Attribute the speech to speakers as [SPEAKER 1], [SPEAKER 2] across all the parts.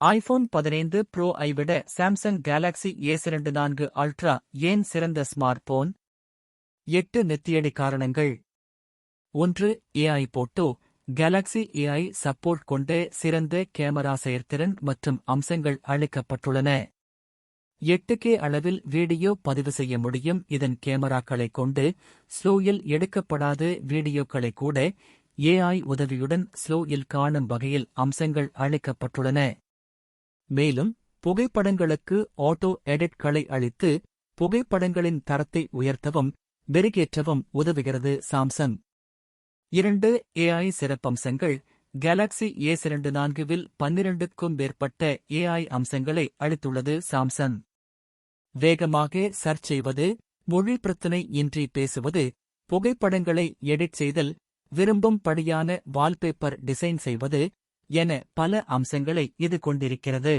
[SPEAKER 1] IPhone பதினைந்து bro I விட Samsung Galaxy ace இரண்டு நான்கு அல்ட்ரா ஏன் சிறந்த ஸ்மார்ட் போன் எட்டு நெத்தியடி காரணங்கள். ஒன்று AI photo. Galaxy AI support கொண்ட சிறந்த கேமரா செயற்திறன் மற்றும் அம்சங்கள் அளிக்கப்பட்டுள்ளன. எட்டு கே அளவில் வீடியோ பதிவு செய்ய முடியும். இதன் கேமராக்களைக் கொண்டு ஸ்லோயில் எடுக்கப்படாத வீடியோக்களை கூட ஏஐ உதவியுடன் ஸ்லோயில் காணும் வகையில் அம்சங்கள் அளிக்கப்பட்டுள்ளன. மேலும் புகைப்படங்களுக்கு ஆட்டோ எடிட்களை அளித்து புகைப்படங்களின் தரத்தை உயர்த்தவும் மெருகேற்றவும் உதவுகிறது சாம்சங். இரண்டு ஏஐ சிறப்பம்சங்கள் கேலக்ஸி ஏ இரண்டு நான்குவில் பன்னிரண்டுக்கும் மேற்பட்ட ஏஐ அம்சங்களை அளித்துள்ளது சாம்சங். வேகமாக சர்ச் செய்வது மொழி பிரச்சினை இன்றி பேசுவது புகைப்படங்களை எடிட் செய்தல் விரும்பும் படியான வால்பேப்பர் டிசைன் செய்வது என பல அம்சங்களை இது கொண்டிருக்கிறது.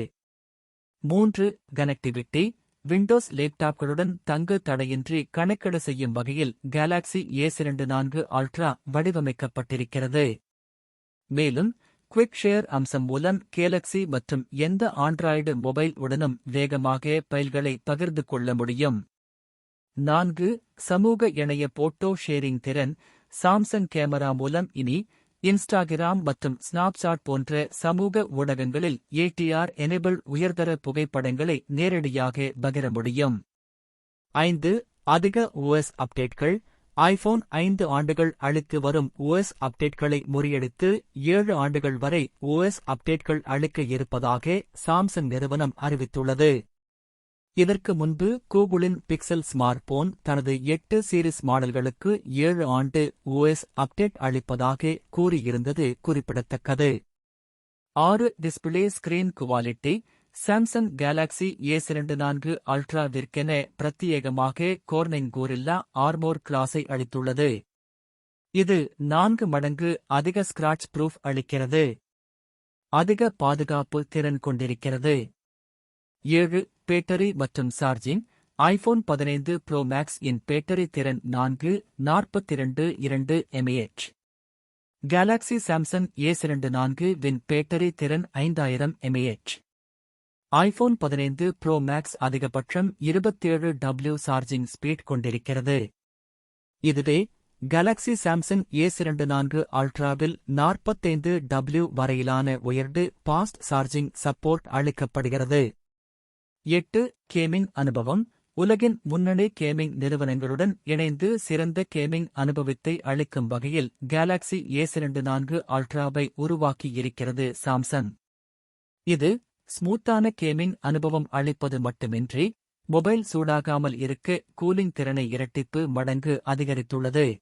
[SPEAKER 1] மூன்று கனெக்டிவிட்டி. விண்டோஸ் லேப்டாப்களுடன் தங்கு தடையின்றி கணக்கெடு செய்யும் வகையில் கேலக்ஸி ஏ இரண்டு நான்கு அல்ட்ரா வடிவமைக்கப்பட்டிருக்கிறது. மேலும் குவிக் ஷேர் அம்சம் மூலம் கேலக்ஸி மற்றும் எந்த ஆண்ட்ராய்டு மொபைல் உடனும் வேகமாக பைல்களை பகிர்ந்து கொள்ள முடியும். நான்கு சமூக இணைய போட்டோ ஷேரிங் திறன். சாம்சங் கேமரா மூலம் இனி இன்ஸ்டாகிராம் மற்றும் ஸ்னாப்சாட் போன்ற சமூக ஊடகங்களில் ஏடிஆர் எனேபிள் உயர்தர புகைப்படங்களை நேரடியாக பகிர முடியும். ஐந்து அதிக ஓஎஸ் அப்டேட்கள் ஐபோன் ஐந்து ஆண்டுகள் அழுக்கு வரும் ஓஎஸ் அப்டேட்களை முறியடித்து ஏழு ஆண்டுகள் வரை ஓஎஸ் அப்டேட்கள் அளிக்க இருப்பதாக சாம்சங் நிறுவனம் அறிவித்துள்ளது. இதற்கு முன்பு கூகுளின் பிக்சல் ஸ்மார்ட் போன் தனது எட்டு சீரிஸ் மாடல்களுக்கு ஏழு ஆண்டு ஓஎஸ் அப்டேட் அளிப்பதாக கூறியிருந்தது குறிப்பிடத்தக்கது. ஆறு display screen quality Samsung Galaxy A இரண்டு நான்கு அல்ட்ராவிற்கென பிரத்யேகமாக கோர்னிங் கோரில்லா ஆர்மோர் கிளாஸை அளித்துள்ளது. இது நான்கு மடங்கு அதிக ஸ்கிராட்ச் ப்ரூஃப் அளிக்கிறது. அதிக பாதுகாப்பு திறன் கொண்டிருக்கிறது. ஏழு பேட்டரி மற்றும் சார்ஜிங் ஐபோன் பதினைந்து ப்ரோ மேக்ஸ் இன் பேட்டரி திறன் நான்கு நாற்பத்திரண்டு இரண்டு எம்ஏஹெச் கேலக்ஸி சாம்சங் ஏ இரண்டு நான்கு வின் பேட்டரி திறன் ஐந்தாயிரம் எம்ஏஹெச் ஐபோன் பதினைந்து ப்ரோ மேக்ஸ் அதிகபட்சம் இருபத்தேழு டபிள்யூ சார்ஜிங் ஸ்பீட் கொண்டிருக்கிறது. இதுவே கேலக்ஸி சாம்சங் ஏ இரண்டு நான்கு அல்ட்ராவில் நாற்பத்தைந்து டபிள்யூ வரையிலான உயர்டு பாஸ்ட் சார்ஜிங் சப்போர்ட் அளிக்கப்படுகிறது. எட்டு கேமிங் அனுபவம். உலகின் முன்னணி கேமிங் நிறுவனங்களுடன் இணைந்து சிறந்த கேமிங் அனுபவத்தை அளிக்கும் வகையில் கேலக்ஸி ஏ இரண்டு நான்கு அல்ட்ராவை உருவாக்கியிருக்கிறது சாம்சங். இது ஸ்மூத்தான கேமிங் அனுபவம் அளிப்பது மட்டுமின்றி மொபைல் சூடாகாமல் இருக்க கூலிங் திறனை இரட்டிப்பு மடங்கு அதிகரித்துள்ளது.